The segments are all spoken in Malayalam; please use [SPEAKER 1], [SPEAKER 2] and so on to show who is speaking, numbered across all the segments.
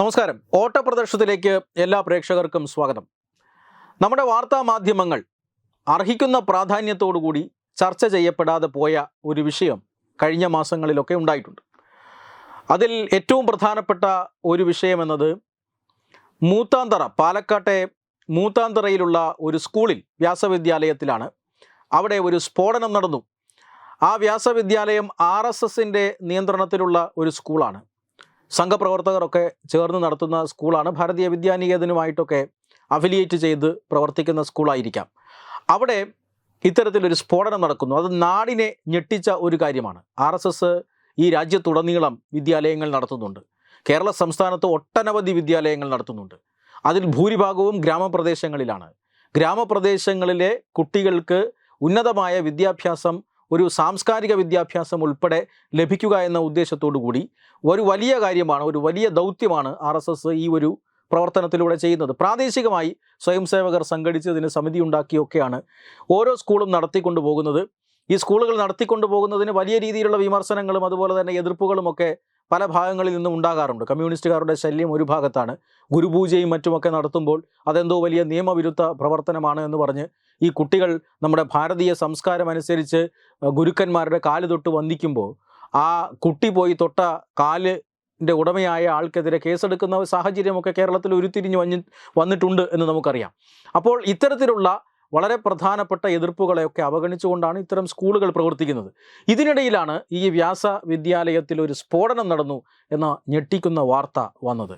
[SPEAKER 1] നമസ്കാരം. ഓട്ടപ്രദർശനത്തിലേക്ക് എല്ലാ പ്രേക്ഷകർക്കും സ്വാഗതം. നമ്മുടെ വാർത്താ മാധ്യമങ്ങൾ അർഹിക്കുന്ന പ്രാധാന്യത്തോടുകൂടി ചർച്ച ചെയ്യപ്പെടാതെ പോയ ഒരു വിഷയം കഴിഞ്ഞ മാസങ്ങളിലൊക്കെ ഉണ്ടായിട്ടുണ്ട്. അതിൽ ഏറ്റവും പ്രധാനപ്പെട്ട ഒരു വിഷയം എന്നത് മൂത്താന്തറ പാലക്കാട്ടെ മൂത്താന്തറയിലുള്ള ഒരു സ്കൂളിൽ വ്യാസവിദ്യാലയത്തിലാണ് അവിടെ ഒരു സ്ഫോടനം നടന്നു. ആ വ്യാസവിദ്യാലയം ആർ എസ് എസിന്റെ നിയന്ത്രണത്തിലുള്ള ഒരു സ്കൂളാണ്. സംഘപ്രവർത്തകരൊക്കെ ചേർന്ന് നടത്തുന്ന സ്കൂളാണ് ഭാരതീയ വിദ്യാനികേതനുമായിട്ടൊക്കെ അഫിലിയേറ്റ് ചെയ്ത് പ്രവർത്തിക്കുന്ന സ്കൂളായിരിക്കാം. അവിടെ ഇത്തരത്തിലൊരു സ്ഫോടനം നടക്കുന്നു. അത് നാടിനെ ഞെട്ടിച്ച ഒരു കാര്യമാണ്. ആർ എസ് എസ് ഈ രാജ്യത്തുടനീളം വിദ്യാലയങ്ങൾ നടത്തുന്നുണ്ട്. കേരള സംസ്ഥാനത്ത് ഒട്ടനവധി വിദ്യാലയങ്ങൾ നടത്തുന്നുണ്ട്. അതിൽ ഭൂരിഭാഗവും ഗ്രാമപ്രദേശങ്ങളിലാണ്. ഗ്രാമപ്രദേശങ്ങളിലെ കുട്ടികൾക്ക് ഉന്നതമായ വിദ്യാഭ്യാസം ഒരു സാംസ്കാരിക വിദ്യാഭ്യാസം ഉൾപ്പെടെ ലഭിക്കുക എന്ന ഉദ്ദേശത്തോടു കൂടി ഒരു വലിയ കാര്യമാണ് ഒരു വലിയ ദൗത്യമാണ് ആർ ഈ ഒരു പ്രവർത്തനത്തിലൂടെ ചെയ്യുന്നത്. പ്രാദേശികമായി സ്വയം സേവകർ സംഘടിച്ചതിന് സമിതി ഉണ്ടാക്കിയൊക്കെയാണ് ഓരോ സ്കൂളും നടത്തിക്കൊണ്ടു പോകുന്നത്. ഈ സ്കൂളുകൾ നടത്തിക്കൊണ്ടു പോകുന്നതിന് വലിയ രീതിയിലുള്ള വിമർശനങ്ങളും അതുപോലെ തന്നെ എതിർപ്പുകളും ഒക്കെ പല ഭാഗങ്ങളിൽ നിന്നും ഉണ്ടാകാറുണ്ട്. കമ്മ്യൂണിസ്റ്റുകാരുടെ ശല്യം ഒരു ഭാഗത്താണ്. ഗുരുപൂജയും മറ്റുമൊക്കെ നടത്തുമ്പോൾ അതെന്തോ വലിയ നിയമവിരുദ്ധ പ്രവർത്തനമാണ് എന്ന് പറഞ്ഞ് ഈ കുട്ടികൾ നമ്മുടെ ഭാരതീയ സംസ്കാരം അനുസരിച്ച് ഗുരുക്കന്മാരുടെ കാൽ തൊട്ട് വന്ദിക്കുമ്പോൾ ആ കുട്ടി പോയി തൊട്ട കാൽ ന്റെ ഉടമയായ ആൾക്കെതിരെ കേസെടുക്കുന്ന സാഹചര്യമൊക്കെ കേരളത്തിൽ ഉരുത്തിരിഞ്ഞ് വന്നിട്ടുണ്ട് എന്ന് നമുക്കറിയാം. അപ്പോൾ ഇത്തരത്തിലുള്ള വളരെ പ്രധാനപ്പെട്ട എതിർപ്പുകളെയൊക്കെ അവഗണിച്ചുകൊണ്ടാണ് ഇത്തരം സ്കൂളുകൾ പ്രവർത്തിക്കുന്നത്. ഇതിനിടയിലാണ് ഈ വ്യാസ വിദ്യാലയത്തിൽ ഒരു സ്ഫോടനം നടന്നു എന്ന ഞെട്ടിക്കുന്ന വാർത്ത വന്നത്.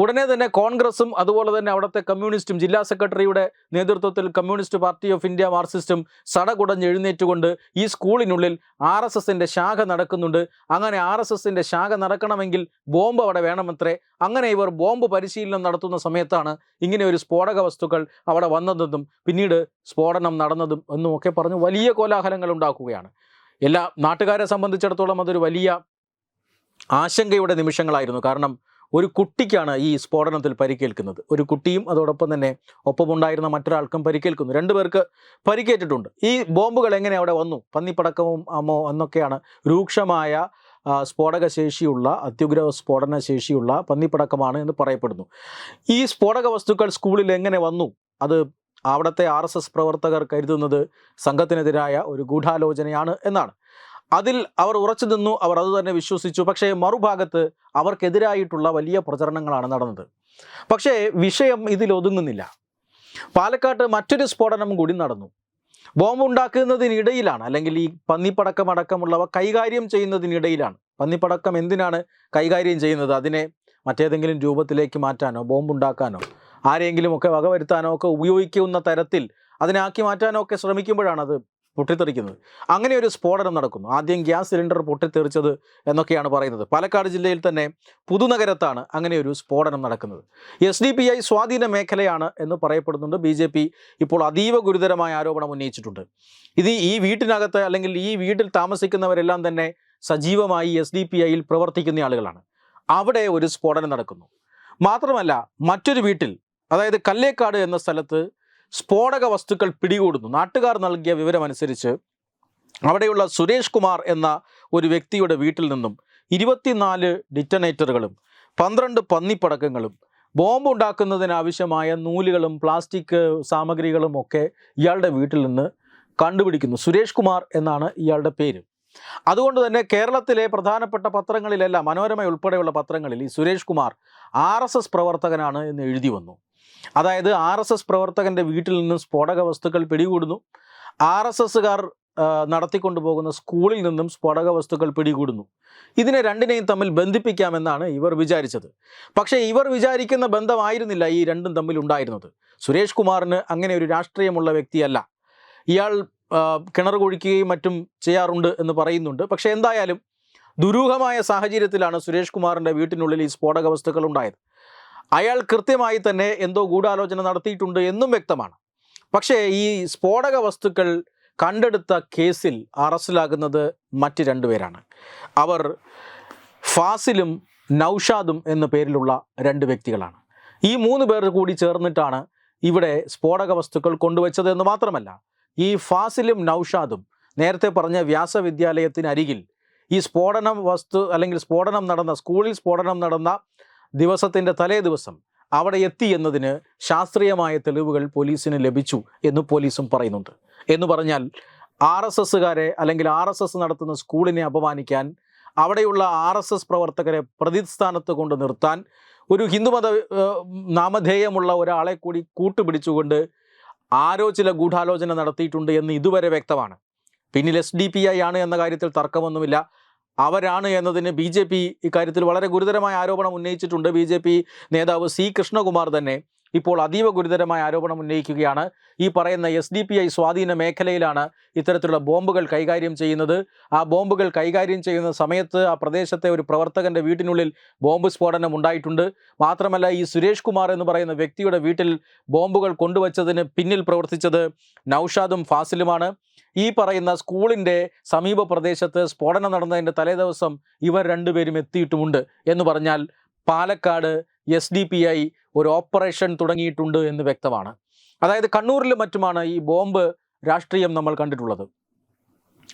[SPEAKER 1] ഉടനെ തന്നെ കോൺഗ്രസും അതുപോലെ തന്നെ അവിടുത്തെ കമ്മ്യൂണിസ്റ്റും ജില്ലാ സെക്രട്ടറിയുടെ നേതൃത്വത്തിൽ കമ്മ്യൂണിസ്റ്റ് പാർട്ടി ഓഫ് ഇന്ത്യ മാർക്സിസ്റ്റും സടകുടഞ്ഞ് എഴുന്നേറ്റുകൊണ്ട് ഈ സ്കൂളിനുള്ളിൽ ആർ എസ് എസിന്റെ ശാഖ നടക്കുന്നുണ്ട്. അങ്ങനെ ആർ എസ് എസിന്റെ ശാഖ നടക്കണമെങ്കിൽ ബോംബ് അവിടെ വേണമത്രേ അങ്ങനെ ഇവർ ബോംബ് പരിശീലനം നടത്തുന്ന സമയത്താണ് ഇങ്ങനെ ഒരു സ്ഫോടക വസ്തുക്കൾ അവിടെ വന്നതെന്നും പിന്നീട് സ്ഫോടനം നടന്നതും എന്നും ഒക്കെ പറഞ്ഞ് വലിയ കോലാഹലങ്ങൾ ഉണ്ടാക്കുകയാണ്. എല്ലാ നാട്ടുകാരെ സംബന്ധിച്ചിടത്തോളം അതൊരു വലിയ ആശങ്കയുടെ നിമിഷങ്ങളായിരുന്നു. കാരണം ഒരു കുട്ടിക്കാണ് ഈ സ്ഫോടനത്തിൽ പരിക്കേൽക്കുന്നത്. ഒരു കുട്ടിയും അതോടൊപ്പം തന്നെ ഒപ്പമുണ്ടായിരുന്ന മറ്റൊരാൾക്കും പരിക്കേൽക്കുന്നു. രണ്ടു പേർക്ക് പരിക്കേറ്റിട്ടുണ്ട്. ഈ ബോംബുകൾ എങ്ങനെ അവിടെ വന്നു? പന്നിപ്പടക്കവും അമ്മോ എന്നൊക്കെയാണ് രൂക്ഷമായ സ്ഫോടക ശേഷിയുള്ള അത്യുഗ്ര സ്ഫോടന ശേഷിയുള്ള പന്നിപ്പടക്കമാണ് എന്ന് പറയപ്പെടുന്നു. ഈ സ്ഫോടക വസ്തുക്കൾ സ്കൂളിൽ എങ്ങനെ വന്നു? അത് അവിടുത്തെ ആർ എസ് എസ് പ്രവർത്തകർ കരുതുന്നത് സംഘത്തിനെതിരായ ഒരു ഗൂഢാലോചനയാണ് എന്നാണ്. അതിൽ അവർ ഉറച്ചു നിന്നു അവർ അത് തന്നെ വിശ്വസിച്ചു. പക്ഷേ മറുഭാഗത്ത് അവർക്കെതിരായിട്ടുള്ള വലിയ പ്രചരണങ്ങളാണ് നടന്നത്. പക്ഷേ വിഷയം ഇതിലൊതുങ്ങുന്നില്ല പാലക്കാട്ട് മറ്റൊരു സ്ഫോടനം കൂടി നടന്നു. ബോംബ് ഉണ്ടാക്കുന്നതിനിടയിലാണ് അല്ലെങ്കിൽ ഈ പന്നിപ്പടക്കം അടക്കമുള്ളവ കൈകാര്യം ചെയ്യുന്നതിനിടയിലാണ്. പന്നിപ്പടക്കം എന്തിനാണ് കൈകാര്യം ചെയ്യുന്നത്? അതിനെ മറ്റേതെങ്കിലും രൂപത്തിലേക്ക് മാറ്റാനോ ബോംബ് ഉണ്ടാക്കാനോ ആരെങ്കിലും ഒക്കെ വകവരുത്താനോ ഒക്കെ ഉപയോഗിക്കുന്ന തരത്തിൽ അതിനാക്കി മാറ്റാനോ ഒക്കെ ശ്രമിക്കുമ്പോഴാണ് അത് പൊട്ടിത്തെറിക്കുന്നത്. അങ്ങനെ ഒരു സ്ഫോടനം നടക്കുന്നു. ആദ്യം ഗ്യാസ് സിലിണ്ടർ പൊട്ടിത്തെറിച്ചത് എന്നൊക്കെയാണ് പറയുന്നത്. പാലക്കാട് ജില്ലയിൽ തന്നെ പുതുനഗരത്താണ് അങ്ങനെ ഒരു സ്ഫോടനം നടക്കുന്നത്. എസ് ഡി പി ഐ സ്വാധീന മേഖലയാണ് എന്ന് പറയപ്പെടുന്നുണ്ട്. ബി ജെ പി ഇപ്പോൾ അതീവ ഗുരുതരമായ ആരോപണം ഉന്നയിച്ചിട്ടുണ്ട്. ഇത് ഈ വീട്ടിനകത്ത് അല്ലെങ്കിൽ ഈ വീട്ടിൽ താമസിക്കുന്നവരെല്ലാം തന്നെ സജീവമായി എസ് ഡി പി ഐയിൽ പ്രവർത്തിക്കുന്ന ആളുകളാണ്. അവിടെ ഒരു സ്ഫോടനം നടക്കുന്നു. മാത്രമല്ല മറ്റൊരു വീട്ടിൽ അതായത് കല്ലേക്കാട് എന്ന സ്ഥലത്ത് സ്ഫോടക വസ്തുക്കൾ പിടികൂടുന്നു. നാട്ടുകാർ നൽകിയ വിവരമനുസരിച്ച് അവിടെയുള്ള സുരേഷ് കുമാർ എന്ന ഒരു വ്യക്തിയുടെ വീട്ടിൽ നിന്നും ഇരുപത്തിനാല് ഡിറ്റനേറ്ററുകളും പന്ത്രണ്ട് പന്നിപ്പടക്കങ്ങളും ബോംബ് ഉണ്ടാക്കുന്നതിനാവശ്യമായ നൂലുകളും പ്ലാസ്റ്റിക് സാമഗ്രികളും ഒക്കെ ഇയാളുടെ വീട്ടിൽ നിന്ന് കണ്ടുപിടിക്കുന്നു. സുരേഷ് കുമാർ എന്നാണ് ഇയാളുടെ പേര്. അതുകൊണ്ട് തന്നെ കേരളത്തിലെ പ്രധാനപ്പെട്ട പത്രങ്ങളിലെല്ലാം മനോരമ ഉൾപ്പെടെയുള്ള പത്രങ്ങളിൽ ഈ സുരേഷ് കുമാർ ആർ പ്രവർത്തകനാണ് എന്ന് എഴുതി വന്നു. അതായത് ആർ എസ് എസ് പ്രവർത്തകന്റെ വീട്ടിൽ നിന്നും സ്ഫോടക വസ്തുക്കൾ പിടികൂടുന്നു. ആർ എസ് എസ്സുകാർ നടത്തിക്കൊണ്ടു പോകുന്ന സ്കൂളിൽ നിന്നും സ്ഫോടക വസ്തുക്കൾ പിടികൂടുന്നു. ഇതിനെ രണ്ടിനെയും തമ്മിൽ ബന്ധിപ്പിക്കാമെന്നാണ് ഇവർ വിചാരിച്ചത്. പക്ഷേ ഇവർ വിചാരിക്കുന്ന ബന്ധമായിരുന്നില്ല ഈ രണ്ടും തമ്മിൽ ഉണ്ടായിരുന്നത്. സുരേഷ് കുമാറിന് അങ്ങനെ ഒരു രാഷ്ട്രീയമുള്ള വ്യക്തിയല്ല. ഇയാൾ കിണർ കുഴിക്കുകയും മറ്റും ചെയ്യാറുണ്ട് എന്ന് പറയുന്നുണ്ട്. പക്ഷേ എന്തായാലും ദുരൂഹമായ സാഹചര്യത്തിലാണ് സുരേഷ് കുമാറിന്റെ വീട്ടിനുള്ളിൽ ഈ സ്ഫോടക വസ്തുക്കൾ ഉണ്ടായത്. അയാൾ കൃത്യമായി തന്നെ എന്തോ ഗൂഢാലോചന നടത്തിയിട്ടുണ്ട് എന്നും വ്യക്തമാണ്. പക്ഷേ ഈ സ്ഫോടക വസ്തുക്കൾ കണ്ടെടുത്ത കേസിൽ അറസ്റ്റിലാകുന്നത് മറ്റ് രണ്ടുപേരാണ് അവർ ഫാസിലും നൌഷാദും എന്ന പേരിലുള്ള രണ്ട് വ്യക്തികളാണ്. ഈ മൂന്ന് പേർ കൂടി ചേർന്നിട്ടാണ് ഇവിടെ സ്ഫോടക വസ്തുക്കൾ കൊണ്ടുവച്ചത് എന്ന് മാത്രമല്ല ഈ ഫാസിലും നൌഷാദും നേരത്തെ പറഞ്ഞ വ്യാസവിദ്യാലയത്തിനരികിൽ ഈ സ്ഫോടനം വസ്തു അല്ലെങ്കിൽ സ്ഫോടനം നടന്ന സ്കൂളിൽ സ്ഫോടനം നടന്ന ദിവസത്തിന്റെ തലേ ദിവസം അവിടെ എത്തി എന്നതിന് ശാസ്ത്രീയമായ തെളിവുകൾ പോലീസിന് ലഭിച്ചു എന്ന് പോലീസും പറയുന്നുണ്ട്. എന്ന് പറഞ്ഞാൽ ആർ എസ് എസ്സുകാരെ അല്ലെങ്കിൽ ആർ എസ് എസ് നടത്തുന്ന സ്കൂളിനെ അപമാനിക്കാൻ അവിടെയുള്ള ആർ എസ് എസ് പ്രവർത്തകരെ പ്രതിസ്ഥാനത്ത് കൊണ്ട് നിർത്താൻ ഒരു ഹിന്ദുമത നാമധേയമുള്ള ഒരാളെ കൂടി കൂട്ടുപിടിച്ചുകൊണ്ട് ആരോ ചില ഗൂഢാലോചന നടത്തിയിട്ടുണ്ട് എന്ന് ഇതുവരെ വ്യക്തമാണ്. പിന്നിൽ എസ് ഡി പി ഐ ആണ് എന്ന കാര്യത്തിൽ തർക്കമൊന്നുമില്ല. അവരാണ് എന്നതിന് ബി ജെ പി ഇക്കാര്യത്തിൽ വളരെ ഗുരുതരമായ ആരോപണം ഉന്നയിച്ചിട്ടുണ്ട്. ബി ജെ പി നേതാവ് സി കൃഷ്ണകുമാർ തന്നെ ഇപ്പോൾ അതീവ ഗുരുതരമായ ആരോപണം ഉന്നയിക്കുകയാണ്. ഈ പറയുന്ന എസ് ഡി പി ഐ സ്വാധീന മേഖലയിലാണ് ഇത്തരത്തിലുള്ള ബോംബുകൾ കൈകാര്യം ചെയ്യുന്നത്. ആ ബോംബുകൾ കൈകാര്യം ചെയ്യുന്ന സമയത്ത് ആ പ്രദേശത്തെ ഒരു പ്രവർത്തകന്റെ വീട്ടിനുള്ളിൽ ബോംബ് സ്ഫോടനം ഉണ്ടായിട്ടുണ്ട്. മാത്രമല്ല ഈ സുരേഷ് കുമാർ എന്ന് പറയുന്ന വ്യക്തിയുടെ വീട്ടിൽ ബോംബുകൾ കൊണ്ടുവച്ചതിന് പിന്നിൽ പ്രവർത്തിച്ചത് നൌഷാദും ഫാസിലുമാണ്. ഈ പറയുന്ന സ്കൂളിന്റെ സമീപ പ്രദേശത്ത് സ്ഫോടനം നടന്നതിന്റെ തലേദിവസം ഇവർ രണ്ടുപേരും എത്തിയിട്ടുമുണ്ട് എന്ന് പറഞ്ഞാൽ Palakkad S D P I ഒരു ഓപ്പറേഷൻ തുടങ്ങിയിട്ടുണ്ട് എന്ന് വ്യക്തമാണ്. അതായത് കണ്ണൂരിലും മറ്റുമാണ് ഈ ബോംബ് രാഷ്ട്രീയം നമ്മൾ കണ്ടിട്ടുള്ളത്.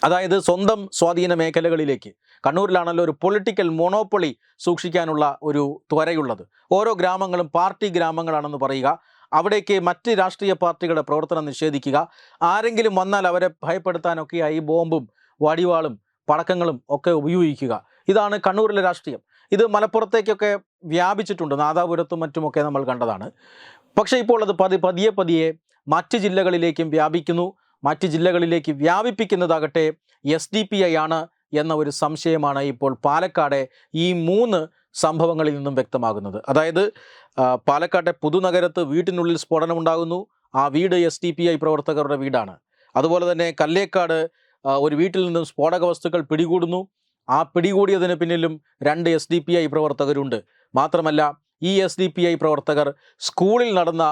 [SPEAKER 1] അതായത് സ്വന്തം സ്വാധീന മേഖലകളിലേക്ക്. കണ്ണൂരിലാണല്ലോ ഒരു പൊളിറ്റിക്കൽ മോണോപ്പൊളി സൂക്ഷിക്കാനുള്ള ഒരു ത്വരയുള്ളത്. ഓരോ ഗ്രാമങ്ങളും പാർട്ടി ഗ്രാമങ്ങളാണെന്ന് പറയുക. അവിടേക്ക് മറ്റ് രാഷ്ട്രീയ പാർട്ടികളുടെ പ്രവർത്തനം നിഷേധിക്കുക. ആരെങ്കിലും വന്നാൽ അവരെ ഭയപ്പെടുത്താനൊക്കെയായി ബോംബും വടിവാളും പടക്കങ്ങളും ഒക്കെ ഉപയോഗിക്കുക. ഇതാണ് കണ്ണൂരിലെ രാഷ്ട്രീയം. ഇത് മലപ്പുറത്തേക്കൊക്കെ വ്യാപിച്ചിട്ടുണ്ട്. നാദാപുരത്തും മറ്റുമൊക്കെ നമ്മൾ കണ്ടതാണ്. പക്ഷേ ഇപ്പോൾ അത് പതി പതിയെ പതിയെ മറ്റ് ജില്ലകളിലേക്കും വ്യാപിക്കുന്നു. മറ്റ് ജില്ലകളിലേക്ക് വ്യാപിപ്പിക്കുന്നതാകട്ടെ എസ് ഡി പി ഐ ആണ് എന്ന ഒരു സംശയമാണ് ഇപ്പോൾ പാലക്കാടെ ഈ മൂന്ന് സംഭവങ്ങളിൽ നിന്നും വ്യക്തമാകുന്നത്. അതായത് പാലക്കാട്ടെ പുതുനഗരത്ത് വീട്ടിനുള്ളിൽ സ്ഫോടനം ഉണ്ടാകുന്നു ആ വീട് എസ് ടി പി ഐ പ്രവർത്തകരുടെ വീടാണ്. അതുപോലെ തന്നെ കല്ലേക്കാട് ഒരു വീട്ടിൽ നിന്നും സ്ഫോടക വസ്തുക്കൾ പിടികൂടുന്നു. ആ പിടികൂടിയതിന് പിന്നിലും രണ്ട് എസ് ഡി പി ഐ പ്രവർത്തകരുണ്ട്. മാത്രമല്ല ഈ എസ് ഡി പി ഐ പ്രവർത്തകർ സ്കൂളിൽ നടന്ന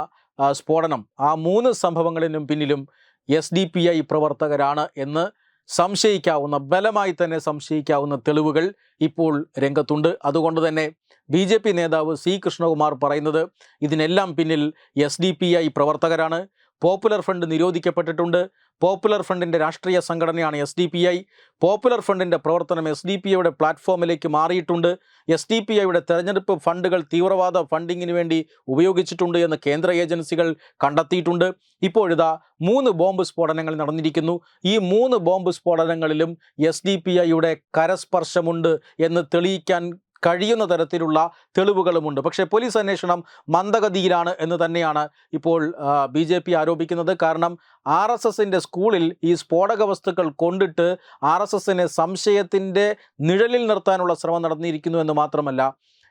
[SPEAKER 1] സ്ഫോടനം ആ മൂന്ന് സംഭവങ്ങളിലും പിന്നിലും എസ് ഡി പി ഐ പ്രവർത്തകരാണ് എന്ന് സംശയിക്കാവുന്ന ബലമായി തന്നെ സംശയിക്കാവുന്ന തെളിവുകൾ ഇപ്പോൾ രംഗത്തുണ്ട്. അതുകൊണ്ട് തന്നെ ബി ജെ പി നേതാവ് സി കൃഷ്ണകുമാർ പറയുന്നത് ഇതിനെല്ലാം പിന്നിൽ എസ് ഡി പി ഐ പ്രവർത്തകരാണ്. പോപ്പുലർ ഫ്രണ്ട് നിരോധിക്കപ്പെട്ടിട്ടുണ്ട്. പോപ്പുലർ ഫ്രണ്ടിന്റെ രാഷ്ട്രീയ സംഘടനയാണ് S D P I popular ഫ്രണ്ടിന്റെ പ്രവർത്തനം എസ് ഡി പി ഐയുടെ പ്ലാറ്റ്ഫോമിലേക്ക് മാറിയിട്ടുണ്ട്. എസ് ഡി പി ഐയുടെ തെരഞ്ഞെടുപ്പ് ഫണ്ടുകൾ തീവ്രവാദ ഫണ്ടിങ്ങിന് വേണ്ടി ഉപയോഗിച്ചിട്ടുണ്ട് എന്ന് കേന്ദ്ര ഏജൻസികൾ കണ്ടെത്തിയിട്ടുണ്ട്. ഇപ്പോഴിതാ മൂന്ന് ബോംബ് സ്ഫോടനങ്ങൾ നടന്നിരിക്കുന്നു. ഈ മൂന്ന് ബോംബ് സ്ഫോടനങ്ങളിലും എസ് ഡി പി ഐയുടെ കരസ്പർശമുണ്ട് എന്ന് തെളിയിക്കാൻ കഴിയുന്ന തരത്തിലുള്ള തെളിവുകളുമുണ്ട്. പക്ഷേ പോലീസ് അന്വേഷണം മന്ദഗതിയിലാണ് എന്ന് തന്നെയാണ് ഇപ്പോൾ ബി ജെ പി ആരോപിക്കുന്നത്. കാരണം ആർ എസ് എസിന്റെ സ്കൂളിൽ ഈ സ്ഫോടക വസ്തുക്കൾ കൊണ്ടിട്ട് ആർ എസ് എസിനെ സംശയത്തിന്റെ നിഴലിൽ നിർത്താനുള്ള ശ്രമം നടന്നിരിക്കുന്നു എന്ന് മാത്രമല്ല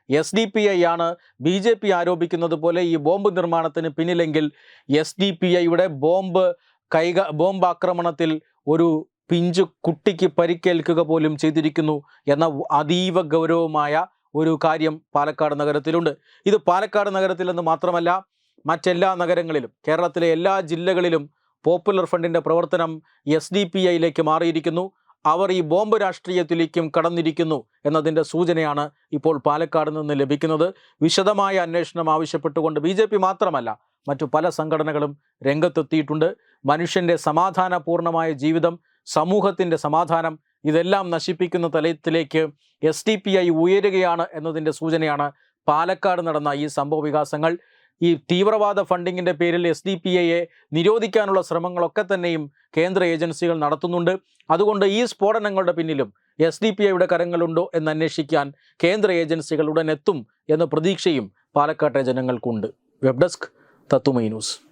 [SPEAKER 1] എസ് ഡി പി ഐ ആണ് ബി ജെ പി ആരോപിക്കുന്നത് പോലെ ഈ ബോംബ് നിർമ്മാണത്തിന് പിന്നിലെങ്കിൽ എസ് ഡി പി ഐയുടെ ബോംബ് കൈക ബോംബ് ആക്രമണത്തിൽ ഒരു പിഞ്ചു കുട്ടിക്ക് പരിക്കേൽക്കുക പോലും ചെയ്തിരിക്കുന്നു എന്ന അതീവ ഗൗരവമായ ഒരു കാര്യം പാലക്കാട് നഗരത്തിലുണ്ട്. ഇത് പാലക്കാട് നഗരത്തിൽ എന്ന് മാത്രമല്ല മറ്റെല്ലാ നഗരങ്ങളിലും കേരളത്തിലെ എല്ലാ ജില്ലകളിലും പോപ്പുലർ ഫണ്ടിന്റെ പ്രവർത്തനം എസ് ഡി പി ഐയിലേക്ക് മാറിയിരിക്കുന്നു. അവർ ഈ ബോംബ് രാഷ്ട്രീയത്തിലേക്കും കടന്നിരിക്കുന്നു എന്നതിന്റെ സൂചനയാണ് ഇപ്പോൾ പാലക്കാട് നിന്ന് ലഭിക്കുന്നത്. വിശദമായ അന്വേഷണം ആവശ്യപ്പെട്ടുകൊണ്ട് ബി മാത്രമല്ല മറ്റു പല സംഘടനകളും രംഗത്തെത്തിയിട്ടുണ്ട്. മനുഷ്യന്റെ സമാധാനപൂർണമായ ജീവിതം സമൂഹത്തിന്റെ സമാധാനം ഇതെല്ലാം നശിപ്പിക്കുന്ന തലത്തിലേക്ക് എസ് ടി പി ഐ ഉയരുകയാണ് എന്നതിന്റെ സൂചനയാണ് പാലക്കാട് നടന്ന ഈ സംഭവ വികാസങ്ങൾ. ഈ തീവ്രവാദ ഫണ്ടിങ്ങിന്റെ പേരിൽ എസ് ഡി പി ഐയെ നിരോധിക്കാനുള്ള ശ്രമങ്ങളൊക്കെ തന്നെയും കേന്ദ്ര ഏജൻസികൾ നടത്തുന്നുണ്ട്. അതുകൊണ്ട് ഈ സ്ഫോടനങ്ങളുടെ പിന്നിലും എസ് ഡി പി ഐയുടെ കരങ്ങളുണ്ടോ എന്ന് അന്വേഷിക്കാൻ കേന്ദ്ര ഏജൻസികൾ ഉടൻ എത്തും എന്ന പ്രതീക്ഷയും പാലക്കാട്ടെ ജനങ്ങൾക്കുണ്ട്. വെബ് ഡെസ്ക് തത്തുമൈ ന്യൂസ്.